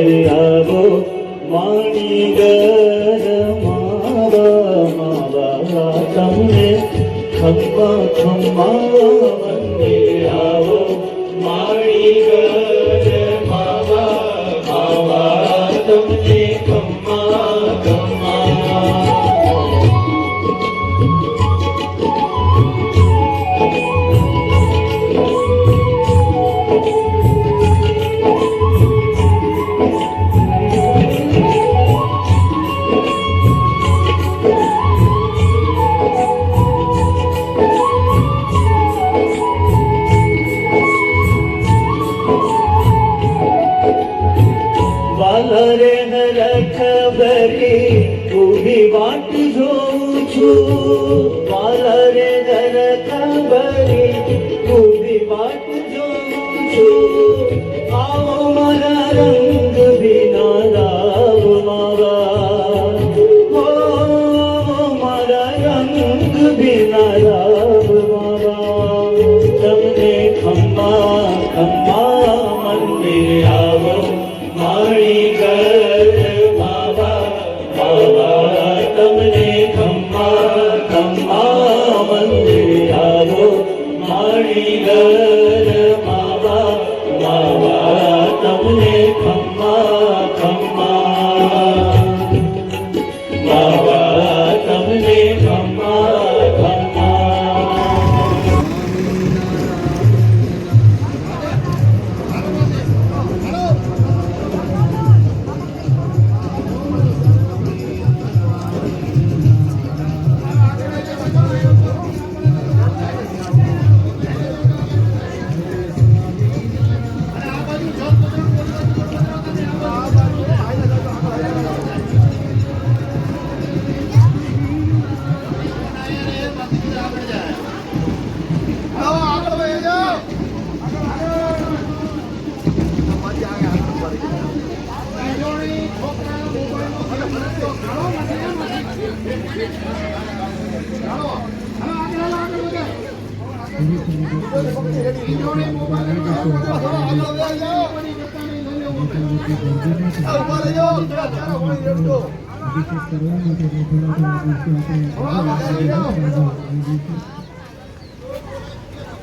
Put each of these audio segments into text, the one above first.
આવો માણી ગર માવા માવા તમને ખમ્મા ખમ્મા મંદિર આવો માણી ગર ઊભી વાટ જોઉં છું Domine.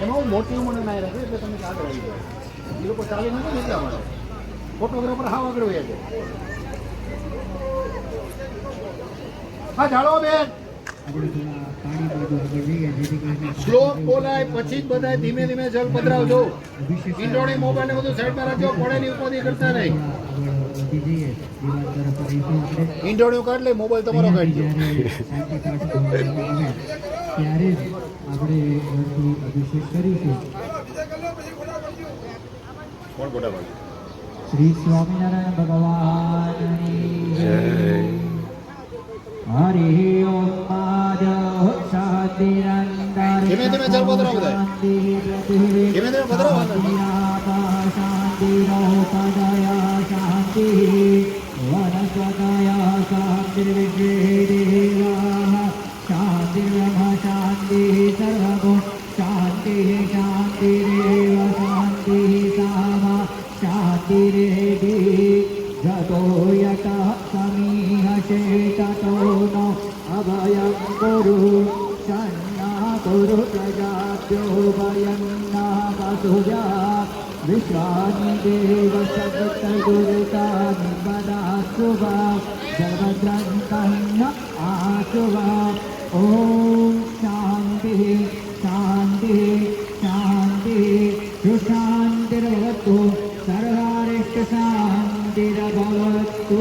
એમાં મોટી ઉંમરના ના રાખે એટલે તમે આગળ એ લોકો ચાલી નથી એટલા ફોટોગ્રાફર હાવ આગળ વયા છે. હા જાણો બેન. સ્લો બોલાય પછી જ બધા ધીમે ધીમે જલ પધરાવજો. ઇન્ડોણી મોબાઈલ ને બધું સાઈડમાં રાખજો પડે ની ઉપાધિ કરતા નહીં ઇન્ડોણી કાઢ લે મોબાઈલ તમારો કાઢજો ત્યારે જ આપણે અભિષેક કરીશું કોણ મોટા શ્રી સ્વામિનારાયણ ભગવાન જય. હરિ ઓમ ધીમે ધીમે ચાલ પધરાવો બધા ધીમે ધીમે પધરાવો. શાંતિ પદય શાંતિ શાંતિરેવ શાંતિ विश्वादिदेव सद्गुरुतादिपदासु वा सर्वग्रन्थं न आसु वा ॐ शान्तिः शान्तिः शान्तिः सुशान्तिरवतु सर्वारिष्टशान्तिरभवतु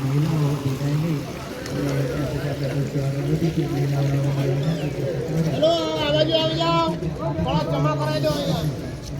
મહિલાઓ ભેગા નહીં એટલે આપણે મહિલાઓને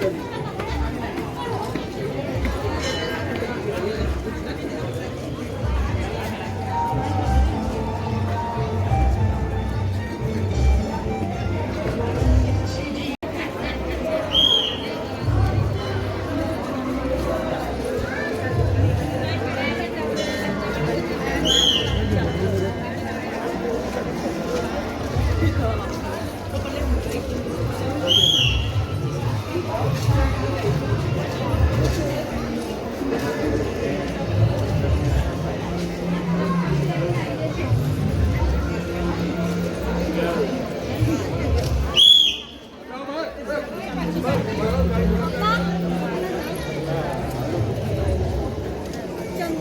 હવે